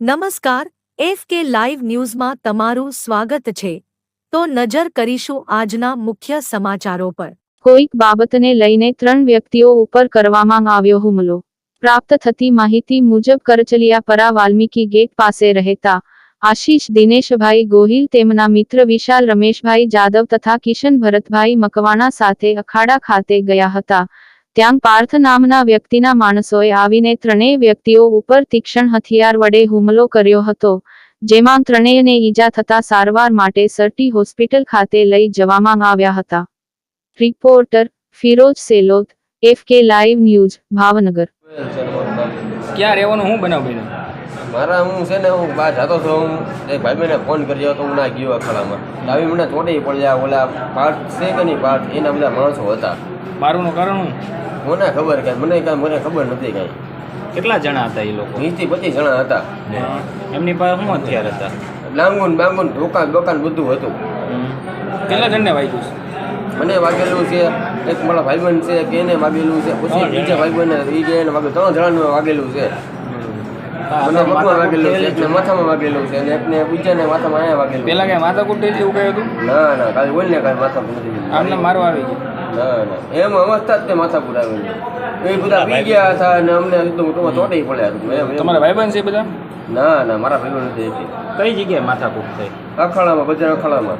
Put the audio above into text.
નમસ્કાર, F K live ન્યૂઝમાં તમારું સ્વાગત છે. તો નજર કરીશું આજના મુખ્ય સમાચારો પર. કોઈક બાબતને લઈને ત્રણ વ્યક્તિઓ ઉપર કરવામાં આવ્યો હુમલો. પ્રાપ્ત થતી માહિતી મુજબ કરચલિયાપરા વાલ્મીકી ગેટ પાસે રહેતા આશીષ દિનેશભાઈ ગોહિલ, તેમના મિત્ર વિશાલ રમેશભાઈ જાદવ તથા કિશન ભરતભાઈ મકવાણા સાથે અખાડા ખાતે ગયા હતા. ત્યાં પાર્થ નામના વ્યક્તિના માણસોએ આવીને ત્રણેય વ્યક્તિઓ ઉપર તીક્ષ્ણ હથિયાર વડે હુમલો કર્યો હતો જેમાં ત્રણેયને ઈજા થતા સારવાર માટે સરટી હોસ્પિટલ ખાતે લઈ જવામાં આવ્યા હતા. Reporter Firoz Selot F K live news Bhavnagar. ક્યાં રહેવાનું હું બનાવ મારા હું છે ને હું બહાર જતો હતો હું એક ભાઈબંધને ફોન કર્યો તો હું ના ગયો અખાડામાં આવી મને ચોંટી પડ્યા ઓલા પાર્ટ છે કે નહીં પાર્ટ એના બધા માણસો હતા. મારું કારણ હું મને ખબર કે મને કાંઈ મને ખબર નથી કાંઈ. કેટલા જણા હતા એ લોકો? વીસથી પચીસ જણા હતા. એમની પાસે શું હથિયાર હતા? લાંગુન બાંગુન દુકાન દુકાન બધું હતું. કેટલા જણને વાગ્યું છે? મને વાગેલું છે એક મારા ભાઈબંધ છે કે એને વાગેલું છે પછી બીજા ભાઈબંધ એ કે એને વાગેલું ત્રણ જણાનું વાગેલું છે. મને પગમાં વાગેલું છે એકને માથામાં વાગેલું છે અને એકને બીજાને માથામાં અહીંયા વાગેલું પેલા કઈ માથા થઈ એવું કહ્યું હતું? ના ના કાલે બોલને કાલે માથા આમને મારવા આવી ગયું? એમ અવસ્થા જ તે માથા પુરાવે એ બધા પી ગયા હતા અને અમને ટૂંકમાં ચોંટી પડ્યા હતું. તમારા ભાઈબંધ છે બધા? ના ના મારા ભાઈઓ નથી કઈ જગ્યાએ માથાકૂટ થઈ? અખાડામાં બજાર અખાડામાં.